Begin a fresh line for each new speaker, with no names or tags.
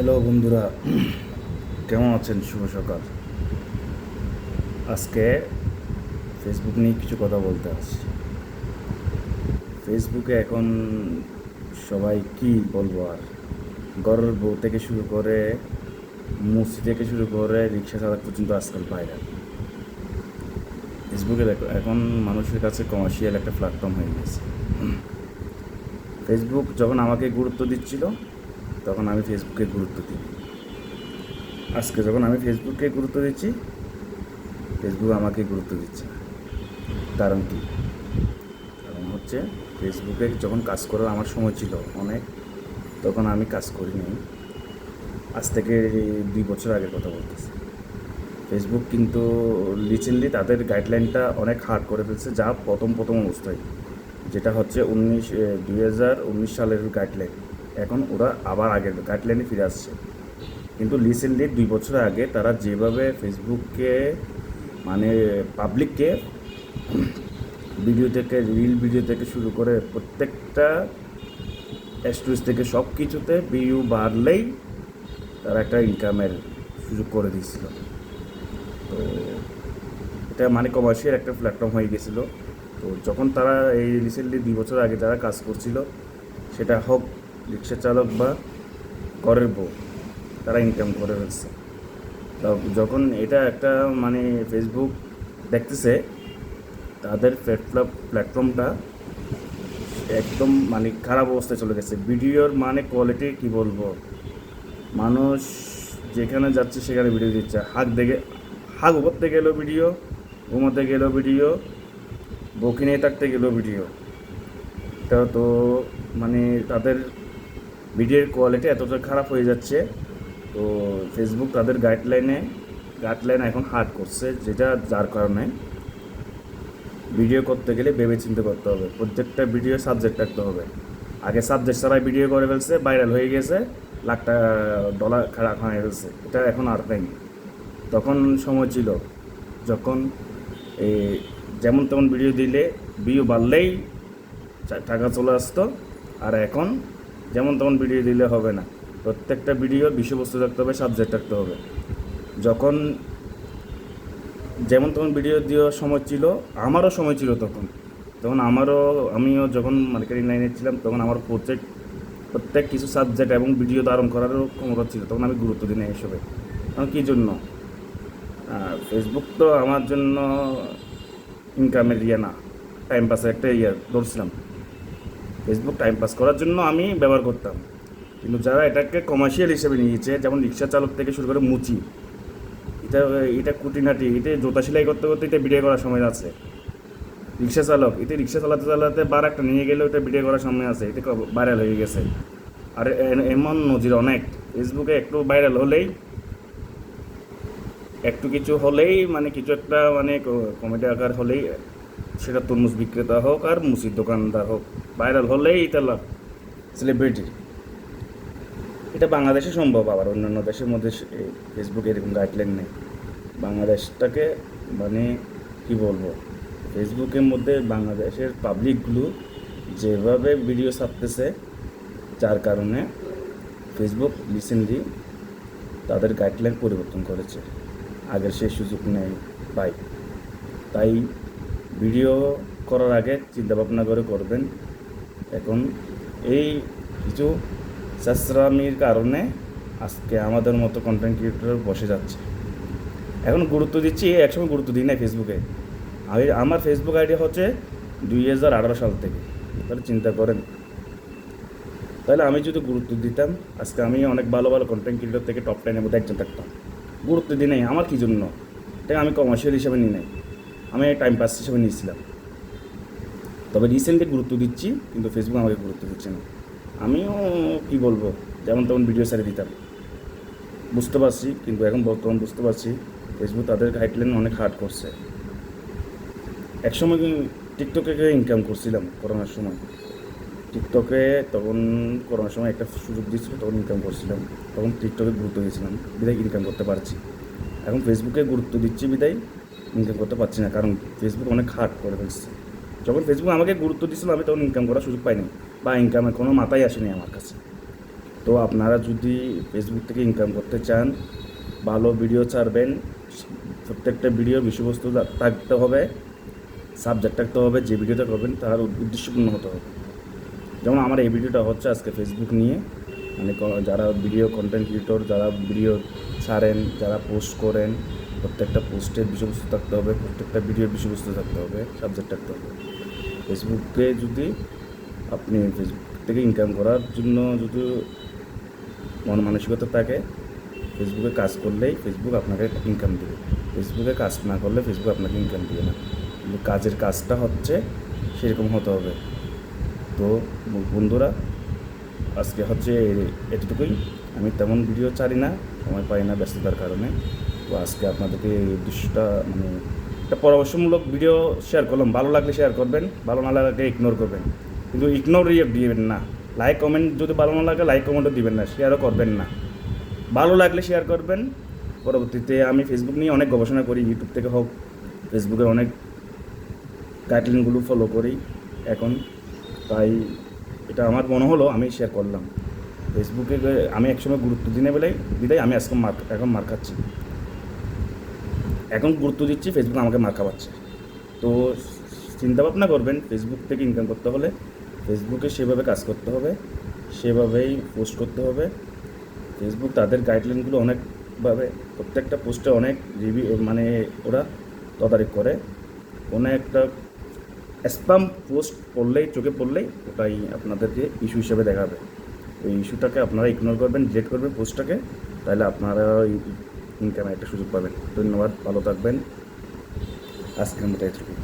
Hello বন্ধুরা, কেমন আছেন? শুভ সকাল। আজকে ফেসবুক নিয়ে কিছু কথা বলতে আসছি। ফেসবুকে এখন সবাই কি বলব আর? ঘরের বউ থেকে শুরু করে মুসি থেকে শুরু করে রিক্সা চালক পর্যন্ত আজকাল বাইরে। ফেসবুকে দেখো, এখন মানুষের কাছে কমার্শিয়াল একটা প্ল্যাটফর্ম হয়ে গেছে। ফেসবুক যখন আমাকে গুরুত্ব দিচ্ছিল তখন আমি ফেসবুকে গুরুত্ব দিই। আজকে যখন আমি ফেসবুককে গুরুত্ব দিচ্ছি ফেসবুক আমাকে গুরুত্ব দিচ্ছে কারণ কি? কারণ হচ্ছে ফেসবুকে যখন কাজ করার আমার সময় ছিল অনেক, তখন আমি কাজ করিনি। আজ থেকে দুই বছর আগের কথা বলতেছি। ফেসবুক কিন্তু রিসেন্টলি তাদের গাইডলাইনটা অনেক হার্ড করে ফেলছে, যা প্রথম প্রথম অবস্থায়। যেটা হচ্ছে উনিশ, দুই সালের গাইডলাইন এখন ওরা আবার আগের গাইডলাইনে ফিরে আসছে। কিন্তু রিসেন্টলি দুই বছর আগে তারা যেভাবে ফেসবুককে মানে পাবলিককে ভিডিও থেকে রিল ভিডিও থেকে শুরু করে প্রত্যেকটা স্টোরিজ থেকে সব কিছুতে ভিউ বাড়লেই তারা একটা ইনকামের সুযোগ করে দিয়েছিল। তো এটা মানে কমার্শিয়াল একটা প্ল্যাটফর্ম হয়ে গেছিল। তো যখন তারা এই রিসেন্টলি দুই বছর আগে যারা কাজ করছিল, সেটা হোক রিক্সা চালক বা করের বউ, তারা ইনকাম করে ফেলছে। যখন এটা একটা মানে ফেসবুক দেখতেছে, তাদের প্ল্যাটফর্ম প্ল্যাটফর্মটা একদম মানে খারাপ অবস্থায় চলে গেছে। ভিডিওর মানে কোয়ালিটি কি বলব? মানুষ যেখানে যাচ্ছে সেখানে ভিডিও দিচ্ছে। হাঁক দেখে, হাঁক করতে গেলেও ভিডিও ঘুমাতে গেলেও ভিডিও বকিনে থাকতে গেলেও ভিডিও এটা তো মানে তাদের ভিডিওর কোয়ালিটি এতটা খারাপ হয়ে যাচ্ছে। তো ফেসবুক তাদের গাইডলাইনে গাইডলাইন এখন হার্ড করছে, যেটা যার কারণে ভিডিও করতে গেলে ভেবে চিন্তা করতে হবে। প্রত্যেকটা ভিডিও সাবজেক্ট রাখতে হবে। আগে সাবজেক্ট ছাড়াই ভিডিও করে ফেলছে ভাইরাল হয়ে গেছে, লাখ টাকা ডলার খারাপ হয়ে ফেলছে এটা এখন আর নেই। তখন সময় ছিল, যখন এই যেমন তেমন ভিডিও দিলে ভিউ বাড়লেই টাকা চলে আসতো। আর এখন যেমন তেমন ভিডিও দিলে হবে না। প্রত্যেকটা ভিডিওর বিষয়বস্তু থাকতে হবে সাবজেক্ট থাকতে হবে। যখন যেমন তেমন ভিডিও দেওয়ার সময় ছিল, আমারও সময় ছিল তখন। তখন আমারও, আমিও যখন মার্কেটিং লাইনে ছিলাম, তখন আমার প্রত্যেক প্রত্যেক কিছু সাবজেক্ট এবং ভিডিও ধারণ করারও ক্ষমতা ছিল, তখন আমি গুরুত্ব দিই না এসবে কারণ কী জন্য? ফেসবুক তো আমার জন্য ইনকামের ইয়ে না টাইম পাসের একটা ইয়ে ধরছিলাম। ফেসবুক টাইম পাস করার জন্য আমি ব্যবহার করতাম। কিন্তু যারা এটাকে কমার্শিয়াল হিসেবে নিয়েছে, যেমন রিক্সা চালক থেকে শুরু করে মুচি, এটা এটা কুটিনাটি এটা জোতা সেলাই করতে করতে এটা ভিডিও করার সময় আছে। রিক্সা চালক, এতে রিক্সা চালাতে চালাতে বার একটা নিয়ে গেলে ওটা ভিডিও করার সময় আছে, এটা ভাইরাল হয়ে গেছে। আর এমন নজির অনেক ফেসবুকে একটু ভাইরাল হলেই, একটু কিছু হলেই মানে কিছু একটা মানে কমেডি আকার হলেই সেটা তরমুজ বিক্রেতা হোক আর মুসির দোকানদার হোক ভাইরাল হলেই এটা লাভ। সেলিব্রিটি এটা বাংলাদেশে সম্ভব আবার অন্যান্য দেশের মধ্যে ফেসবুকে এরকম গাইডলাইন নেই। বাংলাদেশটাকে মানে কি বলব? ফেসবুকের মধ্যে বাংলাদেশের পাবলিকগুলো যেভাবে ভিডিও ছাপতেছে যার কারণে ফেসবুক রিসেন্টলি তাদের গাইডলাইন পরিবর্তন করেছে। আগের সেই সুযোগ নেই পাই তাই ভিডিও করার আগে চিন্তা ভাবনা করে করবেন। এখন এই কিছু সাশ্রামির কারণে আজকে আমাদের মতো কন্টেন্ট ক্রিয়েটর বসে যাচ্ছে। এখন গুরুত্ব দিচ্ছি, একসময় গুরুত্ব দিই না ফেসবুকে আমি, আমার ফেসবুক আইডি হচ্ছে দুই হাজার আঠারো সাল থেকে। তাহলে চিন্তা করেন। তাহলে আমি যদি গুরুত্ব দিতাম, আজকে আমি অনেক ভালো ভালো কন্টেন্ট ক্রিয়েটর থেকে টপ টেনের মধ্যে একজন থাকতাম। গুরুত্ব দিই নাই, আমার কী জন্য? এটা আমি কমার্শিয়াল হিসেবে নিই নাই। আমি টাইম পাস হিসেবে নিয়েছিলাম। তবে রিসেন্টলি গুরুত্ব দিচ্ছি, কিন্তু ফেসবুক আমাকে গুরুত্ব দিচ্ছে না। আমিও, কি বলব, যেমন তেমন ভিডিও ছেড়ে দিতাম। বুঝতে পারছি, কিন্তু এখন বর্তমান বুঝতে পারছি ফেসবুক তাদের গাইডলাইন অনেক হার্ড করছে। একসময় টিকটকে ইনকাম করছিলাম করোনার সময়। টিকটকে তখন করোনার সময় একটা সুযোগ দিয়েছিল, তখন ইনকাম করছিলাম। তখন টিকটকে গুরুত্ব দিয়েছিলাম বিদায় ইনকাম করতে পারছি। এখন ফেসবুকে গুরুত্ব দিচ্ছি বিদায় ইনকাম করতে পারছি না। কারণ ফেসবুক অনেক হার্ড করে ফেলছে। যখন ফেসবুক আমাকে গুরুত্ব দিয়েছিল, আমি তখন ইনকাম করার সুযোগ পাইনি বা ইনকামের কোনো মাথায় আসেনি আমার কাছে। তো আপনারা যদি ফেসবুক থেকে ইনকাম করতে চান, ভালো ভিডিও ছাড়বেন। প্রত্যেকটা ভিডিও বিষয়বস্তু থাকতে হবে সাবজেক্ট থাকতে হবে, যে ভিডিওটা করবেন তার উদ্দেশ্যপূর্ণ হতে হবে। যেমন আমার এই ভিডিওটা হচ্ছে আজকে ফেসবুক নিয়ে। মানে যারা ভিডিও কন্টেন্ট ক্রিয়েটর যারা ভিডিও ছাড়েন, যারা পোস্ট করেন প্রত্যেকটা পোস্টের বিষয়বস্তু থাকতে হবে, প্রত্যেকটা ভিডিওর বিষয়বস্তু থাকতে হবে সাবজেক্ট থাকতে হবে। ফেসবুকে যদি আপনি ফেসবুক থেকে ইনকাম করার জন্য যদি মন মানসিকতা থাকে ফেসবুকে কাজ করলেই ফেসবুক আপনাকে ইনকাম দেবে। ফেসবুকে কাজ না করলে ফেসবুক আপনাকে ইনকাম দেবে না। কিন্তু কাজের কাজটা হচ্ছে সেরকম হতে হবে। তো বন্ধুরা, আজকে হচ্ছে এ- এতটুকুই আমি তেমন ভিডিও ছাড়ি না, সময় পাই না ব্যস্ততার কারণে। আজকে আপনাদেরকে এই উদ্দেশ্যটা মানে একটা পরামর্শমূলক ভিডিও শেয়ার করলাম। ভালো লাগলে শেয়ার করবেন, ভালো না লাগলে ইগনোর করবেন। কিন্তু ইগনোর দিবেন না। লাইক কমেন্ট যদি ভালো না লাগে লাইক কমেন্টও দিবেন না শেয়ারও করবেন না। ভালো লাগলে শেয়ার করবেন। পরবর্তীতে আমি ফেসবুক নিয়ে অনেক গবেষণা করি ইউটিউব থেকে হোক ফেসবুকের অনেক গাইডলাইনগুলো ফলো করি এখন। তাই এটা আমার মনে হলো, আমি শেয়ার করলাম। ফেসবুকে আমি একসময় গুরুত্ব দিনে বেলায় বিদায় আমি আজকে মার এখন মার খাচ্ছি। এখন গুরুত্ব দিচ্ছি ফেসবুক আমাকে মার খাওয়াচ্ছে। তো চিন্তা ভাবনা করবেন ফেসবুক থেকে ইনকাম করতে হলে ফেসবুকে সেভাবে কাজ করতে হবে, সেভাবেই পোস্ট করতে হবে। ফেসবুক তাদের গাইডলাইনগুলো অনেকভাবে, প্রত্যেকটা পোস্টে অনেক রিভিউ মানে ওরা তদারক করে। কোনো একটা স্প্যাম পোস্ট পড়লেই, চোখে পড়লেই ওটাই আপনাদেরকে ইস্যু হিসেবে দেখাবে। ওই ইস্যুটাকে আপনারা ইগনোর করবেন ডিলেট করবেন পোস্টটাকে তাহলে আপনারা ইনকামের একটা সুযোগ পাবেন। ধন্যবাদ ভালো থাকবেন। আজকের মতো এটুকুই